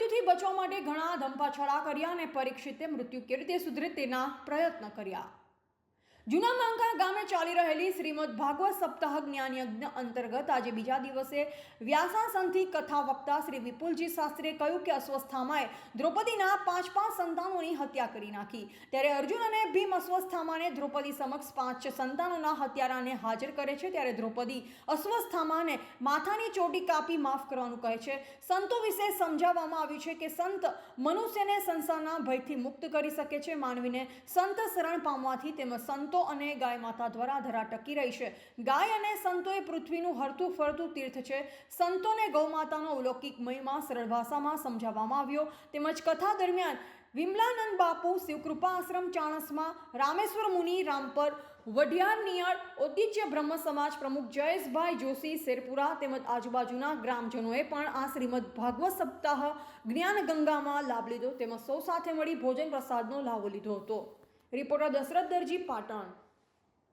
મૃત્યુથી બચવા માટે ઘણા ધંપાછળા કર્યા અને પરીક્ષિતે મૃત્યુ કેવી રીતે સુધરે તેના પ્રયત્ન કર્યા. જૂના માંકા ગામે ચાલી રહેલી શ્રીમદ ભાગવત સપ્તાહ જ્ઞાન યજ્ઞ અંતર્ગત આજે બીજા દિવસે વ્યાસાસનથી કથા વક્તા શ્રી વિપુલજી શાસ્ત્રીએ કહ્યું કે અસ્વસ્થામાએ દ્રૌપદીના પાંચ પાંચ સંતાનોની હત્યા કરી નાખી. ત્યારે અર્જુન અને ભીમ અસ્વસ્થામાને દ્રૌપદી સમક્ષ પાંચ સંતાનોના હત્યારાને હાજર કરે છે. ત્યારે દ્રૌપદી અસ્વસ્થામાને માથાની ચોટી કાપી માફ કરવાનું કહે છે. સંતો વિશે સમજાવવામાં આવ્યું છે કે સંત મનુષ્યને સંસારના ભયથી મુક્ત કરી શકે છે. માનવીને સંત શરણ પામવાથી તેમજ સંતો અને ગાય માતા દ્વારા ધરા ટકી રહી છે. ગાય અને સંતો એ પૃથ્વીનું હરતું ફરતું તીર્થ છે. સંતોને ગૌમાતાનો અલૌકિક મહિમા સરળ ભાષામાં સમજાવવામાં આવ્યો. તેમજ કથા દરમિયાન વિમલાનંદ બાપુ શિવકૃપા આશ્રમ ચાણસમાં, રામેશ્વર મુનિ રામપર, વઢિયાર નિયાળ ઔતિજ્ય બ્રહ્મ સમાજ પ્રમુખ જયેશભાઈ જોશી, શેરપુરા તેમજ આજુબાજુના ગ્રામજનોએ પણ આ શ્રીમદ ભાગવત સપ્તાહ જ્ઞાન ગંગામાં લાભ લીધો. તેમજ સૌ સાથે મળી ભોજન પ્રસાદનો લાવો લીધો હતો. રિપોર્ટર દશરથ દરજી પાટણ